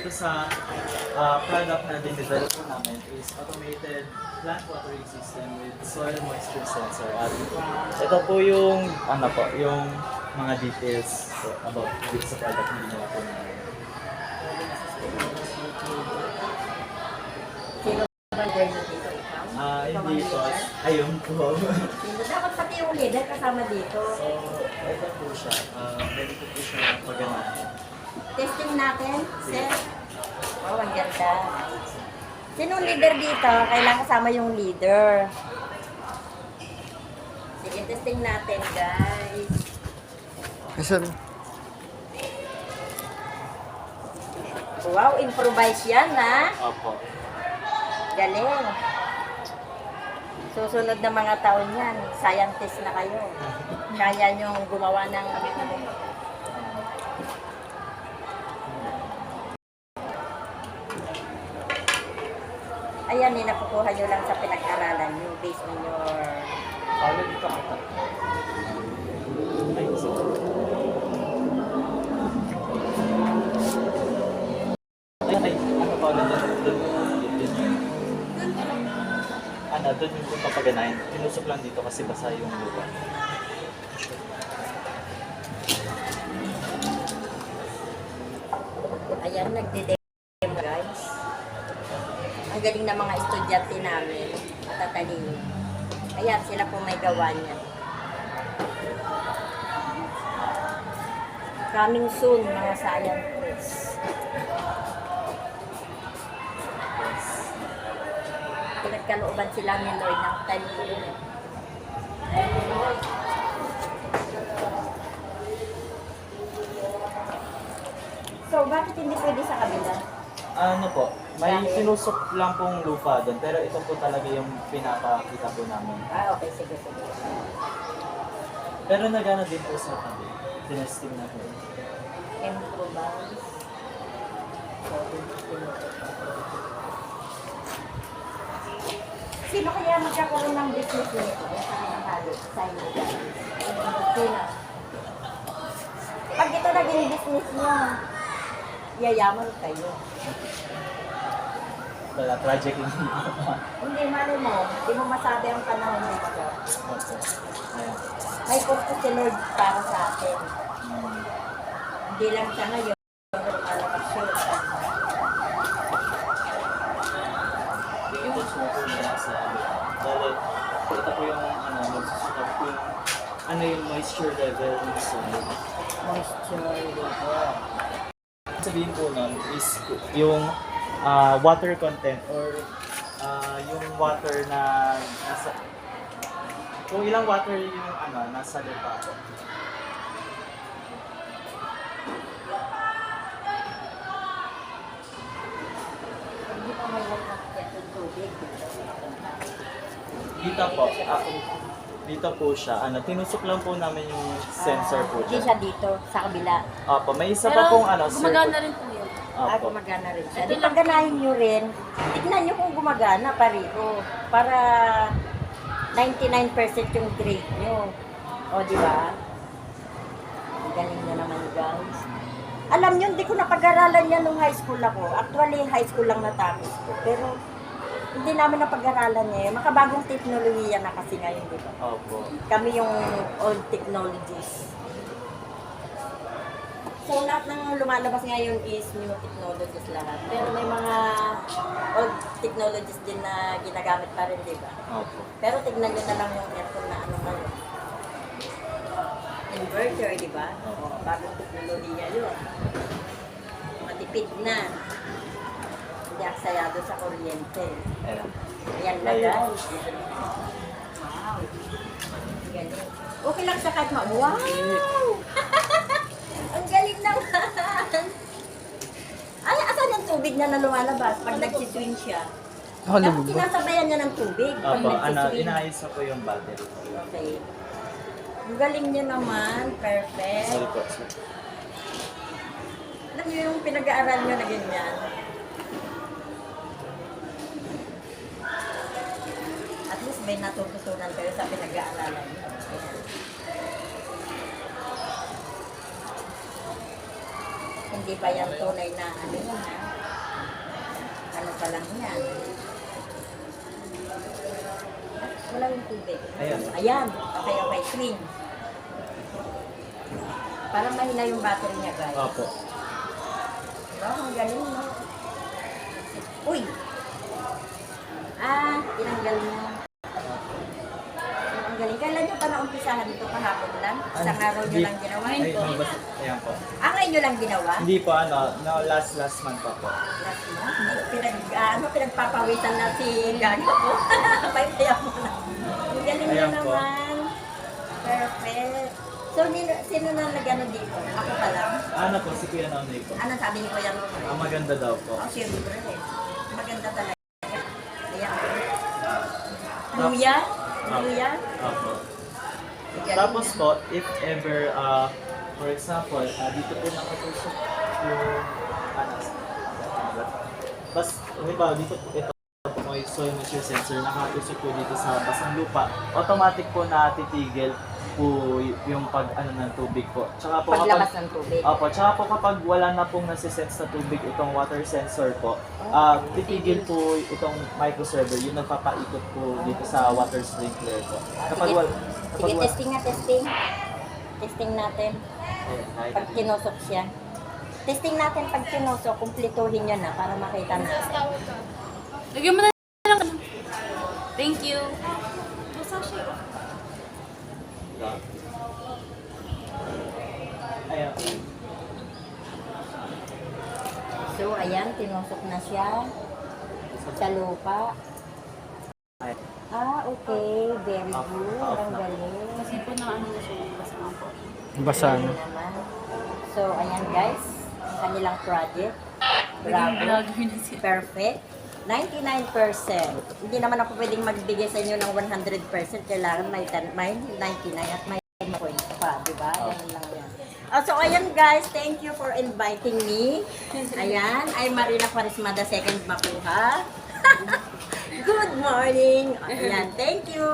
Ito sa uh, product na din-develop po namin is automated plant watering system with soil moisture sensor. At ito po yung, ano po, yung mga details about dito sa product na ginawa po namin. Ah, hindi po. Ayun po. Dapat pati yung leader kasama dito. so, ito po siya. Uh, pwede po po siya paganahin. Testing natin, sir. Oh, ang ganda. Sino ang leader dito? Kailangan kasama yung leader. Sige, testing natin, guys. Sir, Wow, improvise yan, ha? Opo. Galing. Susunod na mga taon yan, scientist na kayo. Kaya nyo gumawa ng Ayan, eh, nakukuha nyo lang sa pinag-aralan nyo based on your... Follow dito ano doon? Doon, doon yun. Ano, doon yung kung papaganahin. Tinusok lang dito kasi basa yung lupa. Ayan, nagde-demo guys. Galing ng mga estudyante namin. Matatalino. Ayan, sila po may gawa niya. Coming soon, mga scientists. Pinagkalooban sila ni Lord ng talino. So, bakit hindi pwede sa kabila? Ano po, may tinusok lang pong lupa doon, pero ito po talaga yung pinapakita po namin. Ah, okay. Sige, sige. Pero nagana din po sa tabi. Tinesting na po. Improvise. Sino kaya magkakaroon ng business nito? Sa kinahalo, sa inyo. Sino? Pag ito naging business nyo, yayaman kayo. Wala, project po. Hindi, mali mo. Hindi mo masabi ang panahon nito. Opo. Ayan. May purpose si Lord para sa atin. Hmm. Hindi lang siya ngayon. Yung ano, magsusukat yung ano yung moisture level ng soil. Moisture level. Sabihin po nun is yung ah, water content or ah, yung water na nasa kung ilang water yung ano nasa lupa. Dito po, ah, dito po siya. Ano, tinusok lang po namin yung sensor po Hindi dyan. siya dito, sa kabila. Opo, may isa pa pong ano, gumagana circle. rin po. Ah, Opo. gumagana rin siya. Di pagganahin nyo rin. Tignan nyo kung gumagana pareho. Para 99% yung grade nyo. O, di ba? Ang galing na naman, guys. Alam nyo, hindi ko napag-aralan yan nung high school ako. Actually, high school lang natapos ko. Pero, hindi namin napag-aralan niya. Makabagong teknolohiya na kasi ngayon, di ba? Opo. Kami yung old technologies. So, lahat ng lumalabas ngayon is new technologies lahat. Pero may mga old technologies din na ginagamit pa rin, di ba? Opo. Pero tignan nyo na lang yung aircon na ano ngayon. Inverter, di ba? O, bagong teknolohiya yun. Matipid na. Hindi aksayado sa kuryente. Ayan. Ayan na guys. Wow. Galing. Okay lang sa kahit ma... Wow! Naman! Ay, asan yung tubig na na lumalabas pag nagsiswing siya? Dapat nakalubog ba? sinasabayan niya ng tubig pag Opo, ano, nagsiswing. inaayos na po yung battery. Okay. Ang galing niya naman. Perfect. Sorry po. sir. Alam niyo yung pinag-aaral niyo na ganyan. At least may natututunan kayo sa pinag-aaralan niyo. Ayan. Hindi pa yan tunay na ano yun ha. pa lang yan. Wala yung tubig. Ayan. Ayan. Okay, okay. Clean. Parang mahina yung battery niya, guys. Opo. Wow, ang galing, no? Uy! Ah, tinanggal niya. Ang galing. Kailan niyo pa naumpisahan ito kahapon lang? Isang araw niyo Di- lang ginawa? Ay, mabas, ayan po. Ah, ngayon niyo lang ginawa? Hindi po ano, no, last last month pa po. Last month? Pinag, ah, ano, pinagpapawitan na si Gaga ko. Paya mo na. Ang galing po. naman. Perfect. So, nino, sino na nag-ano dito? Ako pa lang? Ano po, si Kuya Nonoy po. Ano sabi ni Kuya Nonoy? Ang maganda daw po. Oh, siyempre. Maganda talaga. Ayan. Luya? Luya? Opo. Tapos po, if ever, uh, for example, uh, dito po nakatusok yung, ano, bas, halimbawa, dito po, ito po may soil moisture sensor, nakatusok po dito sa basang lupa, automatic po na titigil po yung pag, ano, ng tubig po. Tsaka po, Paglabas kapag, ng tubig. Opo, tsaka po kapag wala na pong nasisense na tubig itong water sensor po, ah titigil po itong microserver, yung nagpapaikot po dito sa water sprinkler po. Kapag wala, Sige, testing nga, testing. Testing natin. Pag kinusok siya. Testing natin pag kinusok, kumplituhin nyo na para makita na. Lagyan mo na lang. Thank you. Ayan. So, ayan, tinusok na siya sa lupa. Ah, okay. Very good. Ang galing. Kasi po na ano na siya yung basta nga po. Basa na. So, ayan guys. Ang kanilang project. Bravo. Perfect. 99%. Hindi naman ako pwedeng magbigay sa inyo ng 100%. Kailangan may, may 99 at may point pa, di ba? Ganun lang yan. Ah, so, ayan guys, thank you for inviting me. Ayan, I'm Marina Quaresmada, second makuha. Good morning. Ayan, thank you.